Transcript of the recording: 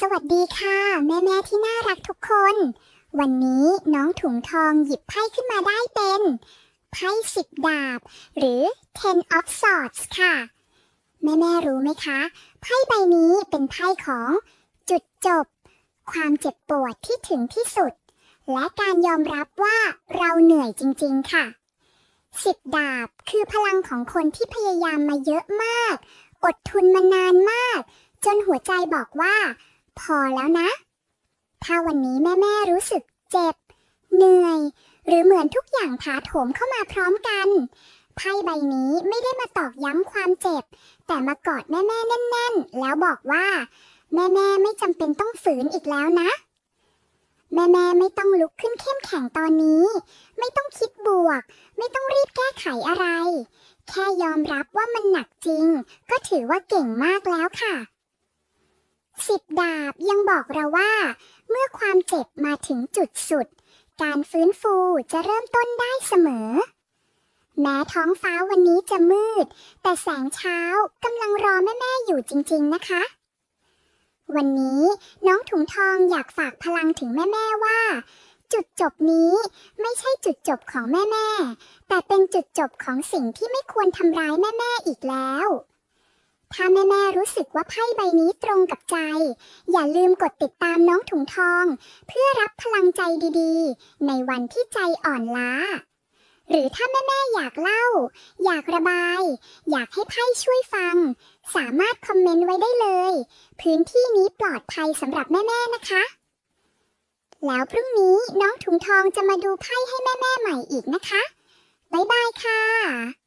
สวัสดีค่ะ แม่แม่ที่น่ารักทุกคน วันนี้น้องถุงทองหยิบไพ่ขึ้นมาได้เป็นไพ่สิบดาบ หรือ ten of swords ค่ะ แม่แม่รู้ไหมคะไพ่ใบนี้เป็นไพ่ของจุดจบ ความเจ็บปวดที่ถึงที่สุด และการยอมรับว่าเราเหนื่อยจริง ๆ ค่ะสิบดาบคือพลังของคนที่พยายามมาเยอะมาก อดทนมานานมาก จนหัวใจบอกว่า พอแล้วนะ ถ้าวันนี้แม่ๆรู้สึกเจ็บ เหนื่อย หรือเหมือนทุกอย่างถาโถมเข้ามาพร้อมกัน ไพ่ใบนี้ไม่ได้มาตอกย้ำความเจ็บ แต่มากอดแม่ๆแน่นๆ แล้วบอกว่า แม่ๆไม่จำเป็นต้องฝืนอีกแล้วนะ แม่ๆไม่ต้องลุกขึ้นเข้มแข็งตอนนี้ ไม่ต้องคิดบวก ไม่ต้องรีบแก้ไขอะไร แค่ยอมรับว่ามันหนักจริง ก็ถือว่าเก่งมากแล้วค่ะ สิบดาบยังบอกเราว่า เมื่อความเจ็บมาถึงจุดสุด การฟื้นฟูจะเริ่มต้นได้เสมอ แม้ท้องฟ้าวันนี้จะมืด แต่แสงเช้ากำลังรอแม่ๆอยู่จริง ๆ นะคะ วันนี้น้องถุงทองอยากฝากพลังถึงแม่ๆว่า จุดจบนี้ไม่ใช่จุดจบของแม่ๆแต่เป็นจุดจบของสิ่งที่ไม่ควรทำร้ายแม่ๆอีกแล้ว ถ้าแม่ๆรู้สึกว่าไพ่ใบนี้ตรงกับใจ อย่าลืมกดติดตามน้องถุงทอง เพื่อรับพลังใจดีๆ ในวันที่ใจอ่อนล้า หรือถ้าแม่ๆอยากเล่า อยากระบาย อยากให้ไพ่ช่วยฟัง สามารถคอมเมนต์ไว้ได้เลย พื้นที่นี้ปลอดภัยสำหรับแม่ๆนะคะ แล้วพรุ่งนี้น้องถุงทองจะมาดูไพ่ให้แม่ๆใหม่อีกนะคะบ๊ายบายค่ะ